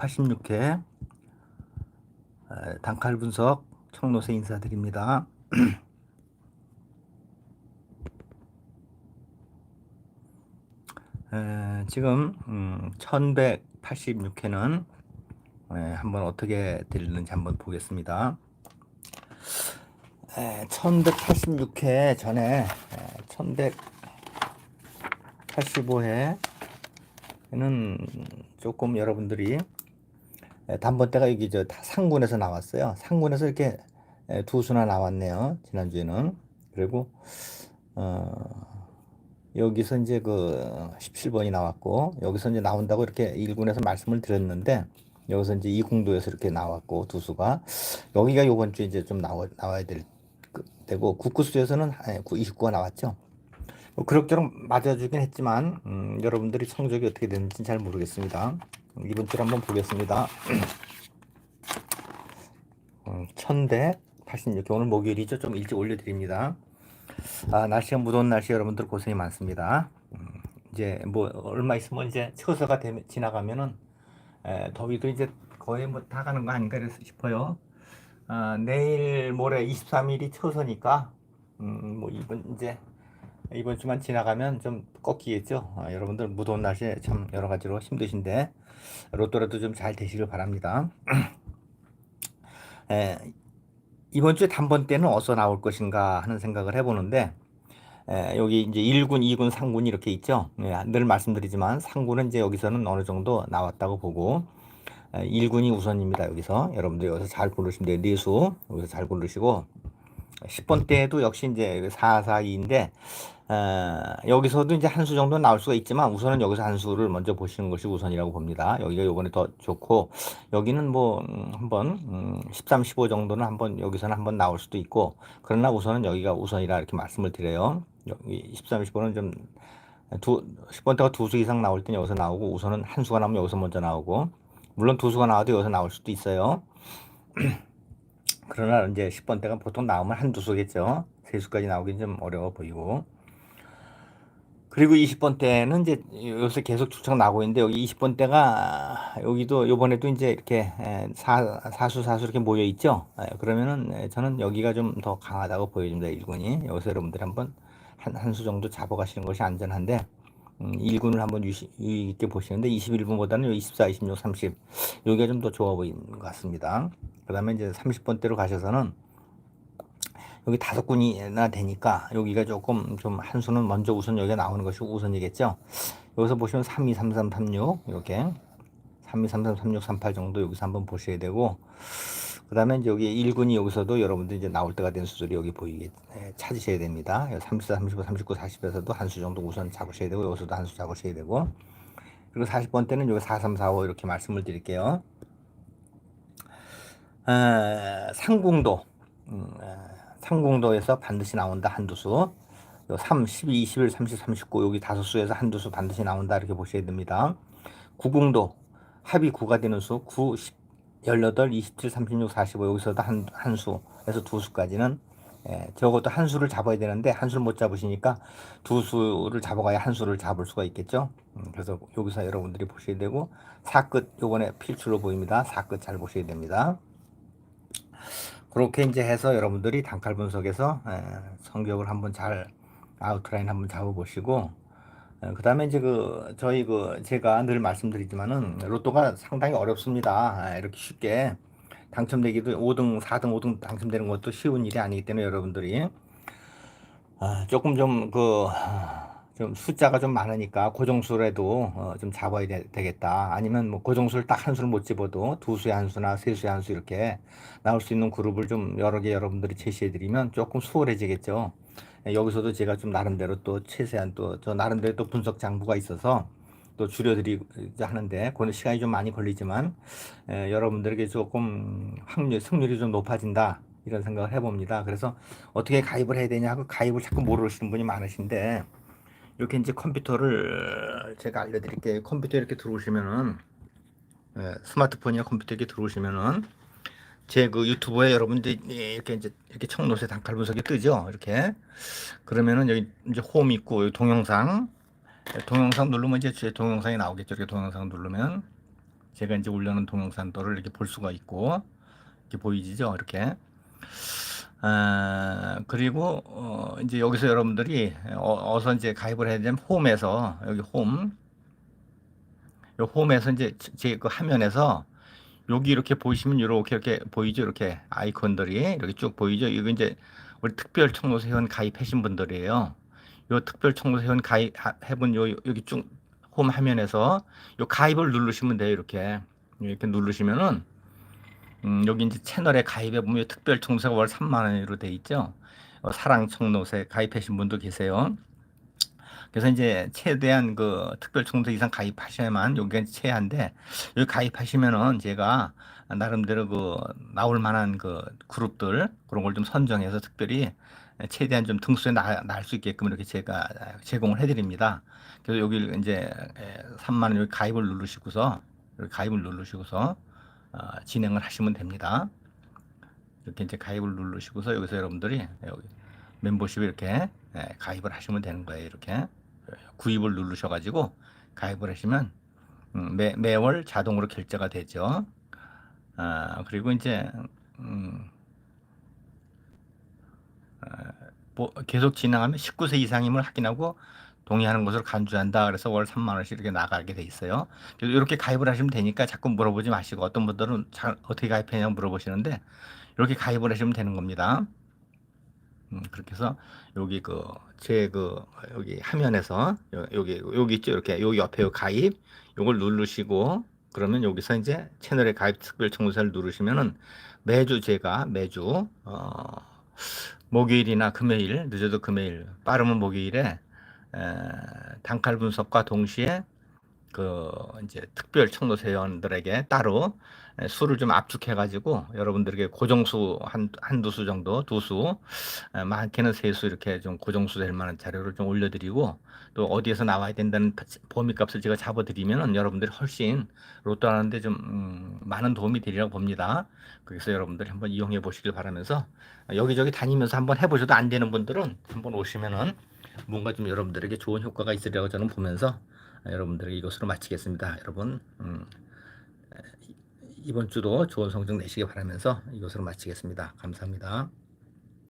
86회 단칼 분석 청노세 인사드립니다. 에, 지금 음, 1186회는 한번 어떻게 들리는지 한번 보겠습니다. 에, 1186회 전에 1185회는 조금 여러분들이 에, 단번대가 여기 저 상군에서 나왔어요. 상군에서 이렇게 에, 두 수나 나왔네요. 지난주에는. 그리고 어, 여기서 이제 그 17번이 나왔고 여기서 이제 나온다고 이렇게 1군에서 말씀을 드렸는데 여기서 이제 2궁도에서 이렇게 나왔고 두 수가 여기가 요번 주에 이제 좀 나와, 나와야 될 그, 되고 국구수에서는 29가 나왔죠. 뭐 그럭저럭 맞아주긴 했지만 음, 여러분들이 성적이 어떻게 되는지 잘 모르겠습니다. 이번 주를 한번 보겠습니다. 음, 1186 오늘 목요일이죠. 좀 일찍 올려드립니다. 아, 날씨가 무더운 날씨 여러분들 고생이 많습니다. 음, 이제 뭐 얼마 있으면 이제 되면 지나가면은 에, 더위도 이제 거의 뭐 다 가는 거 아닌가 싶어요. 아, 내일 모레 23일이 처서니까 음, 뭐 이번 이제 이번 주만 지나가면 좀 꺾이겠죠. 아, 여러분들 무더운 날씨에 참 여러 가지로 힘드신데 로또라도 좀 잘 되시길 바랍니다. 에, 이번 주에 단번 때는 어디서 나올 것인가 하는 생각을 해보는데 에, 여기 이제 1군, 2군, 3군이 이렇게 있죠. 예, 늘 말씀드리지만 3군은 이제 여기서는 어느 정도 나왔다고 보고 에, 1군이 우선입니다. 여기서 여러분들 여기서 잘 고르시면 돼요. 네수 여기서 잘 고르시고 10번 때도 역시 이제 4, 4, 2인데 어, 여기서도 이제 한 수 정도 나올 수가 있지만 우선은 여기서 한 수를 먼저 보시는 것이 우선이라고 봅니다. 여기가 요번에 더 좋고 여기는 뭐 음, 한번 음, 13, 15 정도는 한번 여기서는 한번 나올 수도 있고 그러나 우선은 여기가 우선이라 이렇게 말씀을 드려요. 여기 13, 15는 좀 두, 10번 때가 두 수 이상 나올 때는 여기서 나오고 우선은 한 수가 나오면 여기서 먼저 나오고 물론 두 수가 나와도 여기서 나올 수도 있어요. 그러나 이제 10번 때가 보통 나오면 한두 수겠죠. 세 수까지 나오긴 좀 어려워 보이고. 그리고 20번 때는 이제 요새 계속 추측 나오고 있는데 여기 20번 때가 여기도 요번에도 이제 이렇게 사, 사수 사수 이렇게 모여 있죠. 그러면은 저는 여기가 좀 더 강하다고 보여집니다. 1군이. 여기서 여러분들 한번 한, 한 수 정도 잡아가시는 것이 안전한데 음, 1군을 한번 유시, 유의 있게 보시는데 21분보다는 24, 26, 30 여기가 좀 더 좋아 보이는 것 같습니다. 그 다음에 이제 30번대로 가셔서는 여기 다섯 군이나 되니까 여기가 조금 좀 한 수는 먼저 우선 여기가 나오는 것이 우선이겠죠. 여기서 보시면 3, 2, 3, 3, 3, 6 이렇게 3, 2, 3, 3, 3, 6, 3, 8 정도 여기서 한번 보셔야 되고 그 다음에 여기 1군이 여기서도 여러분들 이제 나올 때가 된 수들이 여기 보이게 네, 찾으셔야 됩니다. 34, 35, 39, 40에서도 한 수 정도 우선 잡으셔야 되고 여기서도 한 수 잡으셔야 되고 그리고 40번 때는 여기 4, 3, 4, 5 이렇게 말씀을 드릴게요. 어, 상궁도 음, 어, 상궁도에서 반드시 나온다 한두 수. 3, 12, 21, 30, 39 여기 다섯 수에서 한두 수 반드시 나온다 이렇게 보셔야 됩니다. 구궁도 합이 9가 되는 수 9, 10, 18, 27, 36, 45 여기서도 한, 한 수에서 두 수까지는 예, 적어도 한 수를 잡아야 되는데 한 수를 못 잡으시니까 두 수를 잡아가야 한 수를 잡을 수가 있겠죠. 음, 그래서 여기서 여러분들이 보셔야 되고 사끝 요번에 필출로 보입니다. 사끝 잘 보셔야 됩니다. 그렇게 이제 해서 여러분들이 단칼 분석에서 에, 성격을 한번 잘 아웃라인 한번 잡아보시고 그 다음에 이제 그 저희 그 제가 늘 말씀드리지만은 로또가 상당히 어렵습니다. 이렇게 쉽게 당첨되기도 5등, 4등, 5등 당첨되는 것도 쉬운 일이 아니기 때문에 여러분들이 아, 조금 좀그 좀 숫자가 좀 많으니까 고정수라도 어, 좀 잡아야 되, 겠다 아니면 뭐 고정수를 딱 한 수를 못 집어도 두 수의 한 수나 세 수의 한 수 이렇게 나올 수 있는 그룹을 좀 여러 개 여러분들이 제시해 드리면 조금 수월해지겠죠. 예, 여기서도 제가 좀 나름대로 또 최대한 또 저 나름대로 또 분석 장부가 있어서 또 줄여드리자 하는데 그는 시간이 좀 많이 걸리지만 에, 예, 여러분들에게 조금 확률 승률이 좀 높아진다 이런 생각을 해봅니다. 그래서 어떻게 가입을 해야 되냐고 가입을 자꾸 모르시는 분이 많으신데 이렇게 이제 컴퓨터를 제가 알려드릴게요. 컴퓨터 이렇게 들어오시면은 예, 스마트폰이나 컴퓨터 이렇게 들어오시면은 제 그 유튜브에 여러분들 이렇게 이제 이렇게 청노세 단칼 분석이 뜨죠. 이렇게 그러면은 여기 이제 홈 있고 여기 동영상 예, 동영상 누르면 이제 제 동영상이 나오겠죠. 이렇게 동영상 누르면 제가 이제 올려놓은 동영상들을 이렇게 볼 수가 있고 이렇게 보이지죠? 이렇게. 아, 그리고 어, 이제 여기서 여러분들이 어, 어서 이제 가입을 해야 되면 홈에서 여기 홈, 요 홈에서 이제 제 그 화면에서 여기 이렇게 보시면 이렇게 이렇게 보이죠? 이렇게 아이콘들이 이렇게 쭉 보이죠? 이거 이제 우리 특별 총무소 회원 가입하신 분들이에요. 요 특별 총무소 회원 가입해본 요 여기 쭉 홈 화면에서 요 가입을 누르시면 돼요. 이렇게 이렇게 누르시면은 음, 여기 이제 채널에 가입해 보면 특별 총무세가 월 3만 원으로 돼 있죠. 어, 사랑 총무세 가입하신 분도 계세요. 그래서 이제 최대한 그 특별 총무세 이상 가입하셔야만 여기가 최한데 여기 가입하시면은 제가 나름대로 그 나올 만한 그 그룹들 그런 걸 좀 선정해서 특별히 최대한 좀 등수에 날수 있게끔 이렇게 제가 제공을 해드립니다. 그래서 여기 이제 3만 원 여기 가입을 누르시고서 여기 가입을 누르시고서 어, 진행을 하시면 됩니다. 이렇게 이제 가입을 누르시고서 여기서 여러분들이 여기 멤버십에 이렇게 예, 가입을 하시면 되는 거예요. 이렇게 구입을 누르셔가지고 가입을 하시면 음, 매, 매월 자동으로 결제가 되죠. 아, 그리고 이제 음, 아, 뭐 계속 진행하면 19세 이상임을 확인하고 동의하는 것으로 간주한다. 그래서 월 3만 원씩 이렇게 나가게 돼 있어요. 이렇게 가입을 하시면 되니까 자꾸 물어보지 마시고 어떤 분들은 잘 어떻게 가입했냐고 물어보시는데 이렇게 가입을 하시면 되는 겁니다. 음, 그렇게 해서 여기 그 제그 여기 화면에서 여- 여기 여기 있죠 이렇게 여기 옆에 요 가입 요걸 누르시고 그러면 여기서 이제 채널에 가입 특별 청구서를 누르시면은 매주 제가 매주 어 목요일이나 금요일 늦어도 금요일 빠르면 목요일에 에, 단칼 분석과 동시에 그 이제 특별 청노세원들에게 따로 에, 수를 좀 압축해 가지고 여러분들에게 고정수 한 한두 수 정도 두 수 많게는 세 수 이렇게 좀 고정수 될 만한 자료를 좀 올려드리고 또 어디에서 나와야 된다는 범위값을 제가 잡아드리면은 여러분들이 훨씬 로또 하는데 좀 음, 많은 도움이 되리라고 봅니다. 그래서 여러분들이 한번 이용해 보시길 바라면서 여기저기 다니면서 한번 해보셔도 안 되는 분들은 한번 오시면은 뭔가 좀 여러분들에게 좋은 효과가 있으리라고 저는 보면서 여러분들에게 이것으로 마치겠습니다. 여러분 음, 이번 주도 좋은 성적 내시기 바라면서 이것으로 마치겠습니다. 감사합니다.